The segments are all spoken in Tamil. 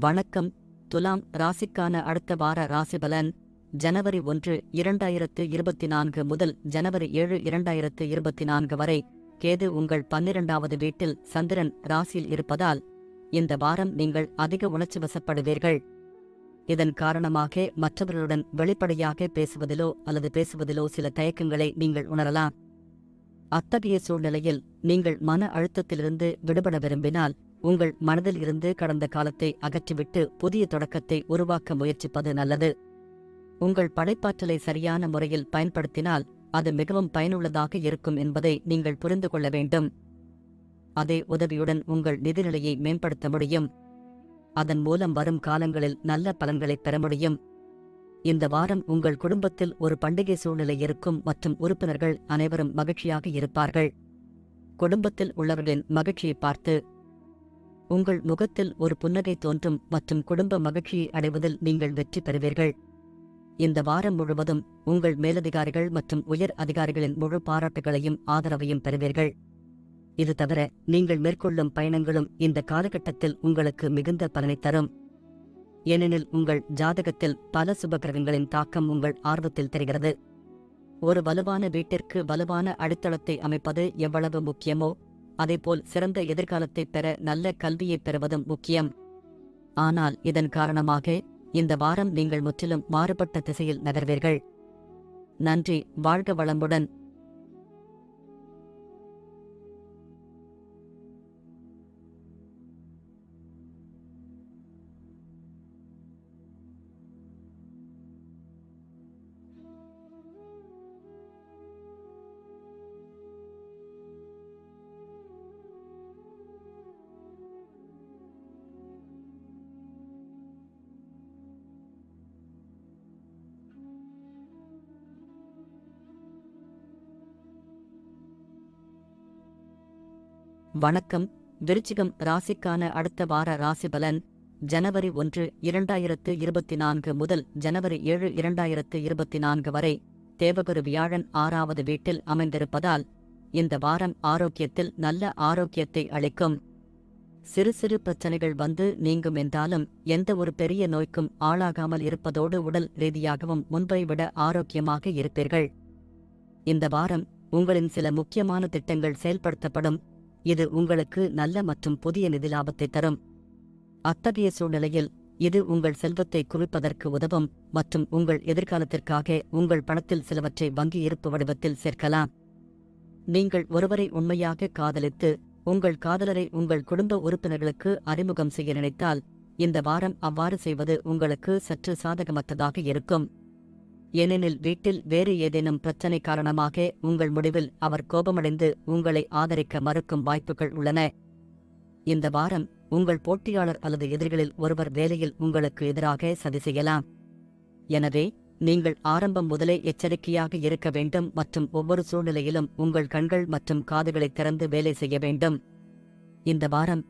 வணக்கம். துலாம் ராசிக்கான அடுத்த வார ராசிபலன் ஜனவரி ஒன்று இரண்டாயிரத்து இருபத்தி நான்கு முதல் ஜனவரி ஏழு இரண்டாயிரத்து இருபத்தி நான்கு வரை கேது உங்கள் பன்னிரண்டாவது வீட்டில் சந்திரன் ராசியில் இருப்பதால் இந்த வாரம் நீங்கள் அதிக உணர்ச்சி வசப்படுவீர்கள். இதன் காரணமாக மற்றவர்களுடன் வெளிப்படையாக பேசுவதிலோ அல்லது பேசுவதிலோ சில தயக்கங்களை நீங்கள் உணரலாம். அத்தகைய சூழ்நிலையில் நீங்கள் மன அழுத்தத்திலிருந்து விடுபட விரும்பினால் உங்கள் மனதில் இருந்து கடந்த காலத்தை அகற்றிவிட்டு புதிய தொடக்கத்தை உருவாக்க முயற்சிப்பது நல்லது. உங்கள் படைப்பாற்றலை சரியான முறையில் பயன்படுத்தினால் அது மிகவும் பயனுள்ளதாக இருக்கும் என்பதை நீங்கள் புரிந்து கொள்ள வேண்டும். அதே உதவியுடன் உங்கள் நிதிநிலையை மேம்படுத்த முடியும். அதன் மூலம் வரும் காலங்களில் நல்ல பலன்களைப் பெற முடியும். இந்த வாரம் உங்கள் குடும்பத்தில் ஒரு பண்டிகை சூழ்நிலை இருக்கும் மற்றும் உறுப்பினர்கள் அனைவரும் மகிழ்ச்சியாக இருப்பார்கள். குடும்பத்தில் உள்ளவர்களின் மகிழ்ச்சியை பார்த்து உங்கள் முகத்தில் ஒரு புன்னகை தோன்றும் மற்றும் குடும்ப மகிழ்ச்சியை அடைவதில் நீங்கள் வெற்றி பெறுவீர்கள். இந்த வாரம் முழுவதும் உங்கள் மேலதிகாரிகள் மற்றும் உயர் அதிகாரிகளின் முழு பாராட்டுகளையும் ஆதரவையும் பெறுவீர்கள். இது தவிர நீங்கள் மேற்கொள்ளும் பயணங்களும் இந்த காலகட்டத்தில் உங்களுக்கு மிகுந்த பலனை தரும். ஏனெனில் உங்கள் ஜாதகத்தில் பல சுபகிரகங்களின் தாக்கம் உங்கள் ஆர்வத்தில் தெரிகிறது. ஒரு வலுவான வீட்டிற்கு வலுவான அடித்தளத்தை அமைப்பது எவ்வளவு முக்கியமோ அதேபோல் சிறந்த எதிர்காலத்தை பெற நல்ல கல்வியை பெறுவதும் முக்கியம். ஆனால் இதன் காரணமாக இந்த வாரம் நீங்கள் முற்றிலும் மாறுபட்ட திசையில் நகர்வீர்கள். நன்றி வாழ்க வளமுடன். வணக்கம். விருச்சிகம் ராசிக்கான அடுத்த வார ராசிபலன் ஜனவரி ஒன்று இரண்டாயிரத்து இருபத்தி நான்கு முதல் ஜனவரி ஏழு இரண்டாயிரத்து இருபத்தி நான்கு வரை தேவகுரு வியாழன் ஆறாவது வீட்டில் அமைந்திருப்பதால் இந்த வாரம் ஆரோக்கியத்தில் நல்ல ஆரோக்கியத்தை அளிக்கும். சிறு சிறு பிரச்சனைகள் வந்து நீங்கும் என்றாலும் எந்த ஒரு பெரிய நோய்க்கும் ஆளாகாமல் இருப்பதோடு உடல் ரீதியாகவும் முன்பை விட ஆரோக்கியமாக இருப்பீர்கள். இந்த வாரம் உங்களின் சில முக்கியமான திட்டங்கள் செயல்படுத்தப்படும். இது உங்களுக்கு நல்ல மற்றும் புதிய நிதி லாபத்தை தரும். அத்தகைய சூழ்நிலையில் இது உங்கள் செல்வத்தை குவிப்பதற்கு உதவும் மற்றும் உங்கள் எதிர்காலத்திற்காக உங்கள் பணத்தில் சிலவற்றை வங்கி இருப்பு வடிவத்தில் சேர்க்கலாம். நீங்கள் ஒருவரை உண்மையாக காதலித்து உங்கள் காதலரை உங்கள் குடும்ப உறுப்பினர்களுக்கு அறிமுகம் செய்ய நினைத்தால் இந்த வாரம் அவ்வாறு செய்வது உங்களுக்கு சற்று சாதகமற்றதாக இருக்கும். ஏனெனில் வீட்டில் வேறு ஏதேனும் பிரச்சனை காரணமாக உங்கள் முடிவில் அவர் கோபமடைந்து உங்களை ஆதரிக்க மறுக்கும் வாய்ப்புகள் உள்ளன. இந்த வாரம் உங்கள் போட்டியாளர் அல்லது எதிரிகளில் ஒருவர் வேலையில் உங்களுக்கு எதிராக சதி செய்யலாம். எனவே நீங்கள் ஆரம்பம் முதலே எச்சரிக்கையாக இருக்க வேண்டும் மற்றும் ஒவ்வொரு சூழ்நிலையிலும் உங்கள் கண்கள் மற்றும் காதுகளை திறந்து வேலை செய்ய வேண்டும். இந்த வாரம்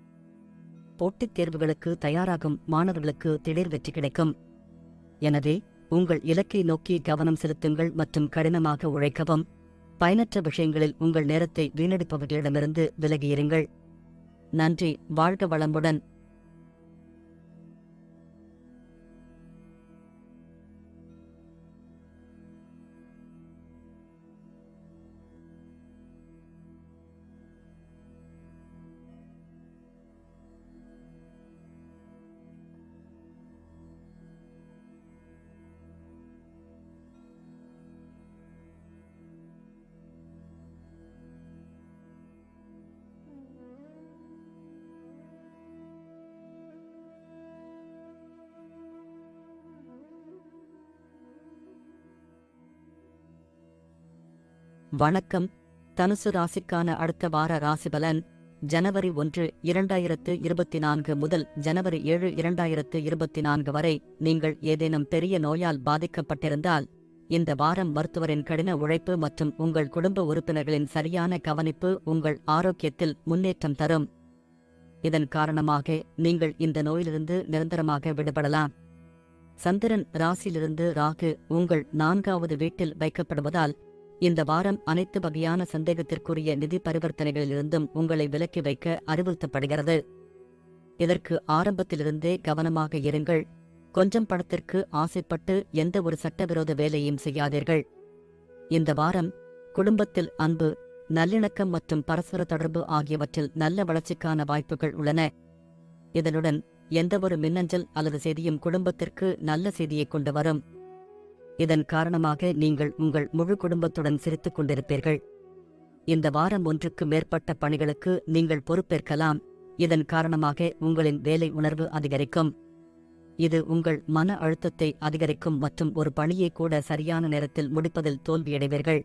போட்டித் தேர்வுகளுக்கு தயாராகும் மாணவர்களுக்கு திடீர் வெற்றி கிடைக்கும். எனவே உங்கள் இலக்கை நோக்கி கவனம் செலுத்துங்கள் மற்றும் கடினமாக உழைக்கவும். பயனற்ற விஷயங்களில் உங்கள் நேரத்தை வீணடிப்பவர்களிடமிருந்து விலகியிருங்கள். நன்றி. வாழ்க வளமுடன். வணக்கம். தனுசு ராசிக்கான அடுத்த வார ராசிபலன் ஜனவரி ஒன்று இரண்டாயிரத்து இருபத்தி நான்கு முதல் ஜனவரி ஏழு இரண்டாயிரத்து இருபத்தி நான்கு வரை நீங்கள் ஏதேனும் பெரிய நோயால் பாதிக்கப்பட்டிருந்தால் இந்த வாரம் மருத்துவரின் கடின உழைப்பு மற்றும் உங்கள் குடும்ப உறுப்பினர்களின் சரியான கவனிப்பு உங்கள் ஆரோக்கியத்தில் முன்னேற்றம் தரும். இதன் காரணமாக நீங்கள் இந்த நோயிலிருந்து நிரந்தரமாக விடுபடலாம். சந்திரன் ராசியிலிருந்து ராகு உங்கள் நான்காவது வீட்டில் வைக்கப்படுவதால் இந்த வாரம் அனைத்து வகையான சந்தேகத்திற்குரிய நிதி பரிவர்த்தனைகளிலிருந்தும் உங்களை விலக்கி வைக்க அறிவுறுத்தப்படுகிறது. இதற்கு ஆரம்பத்திலிருந்தே கவனமாக இருங்கள். கொஞ்சம் பணத்திற்கு ஆசைப்பட்டு எந்த ஒரு சட்டவிரோத வேலையும் செய்யாதீர்கள். இந்த வாரம் குடும்பத்தில் அன்பு நல்லிணக்கம் மற்றும் பரஸ்பர தொடர்பு ஆகியவற்றில் நல்ல வளர்ச்சிக்கான வாய்ப்புகள் உள்ளன. இதனுடன் எந்தவொரு மின்னஞ்சல் அல்லது செய்தியும் குடும்பத்திற்கு நல்ல செய்தியை கொண்டு வரும். இதன் காரணமாக நீங்கள் உங்கள் முழு குடும்பத்துடன் சிரித்துக் கொண்டிருப்பீர்கள் இந்த வாரம் ஒன்றுக்கு மேற்பட்ட பணிகளுக்கு நீங்கள் பொறுப்பேற்கலாம். இதன் காரணமாக உங்களின் வேலை உணர்வு அதிகரிக்கும். இது உங்கள் மன அழுத்தத்தை அதிகரிக்கும் மற்றும் ஒரு பணியை கூட சரியான நேரத்தில் முடிப்பதில் தோல்வியடைவீர்கள்.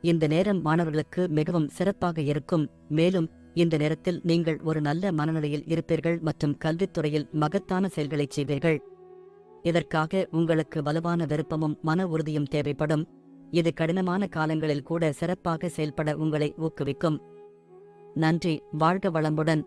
இந்த நேரம் மாணவர்களுக்கு மிகவும் சிறப்பாக இருக்கும். மேலும் இந்த நேரத்தில் நீங்கள் ஒரு நல்ல மனநிலையில் இருப்பீர்கள் மற்றும் கல்வித்துறையில் மகத்தான செயல்களைச் செய்வீர்கள். இதற்காக உங்களுக்கு வலுவான விருப்பமும் மன உறுதியும் தேவைப்படும். இது கடினமான காலங்களில் கூட சிறப்பாக செயல்பட உங்களை ஊக்குவிக்கும். நன்றி வாழ்க வளமுடன்.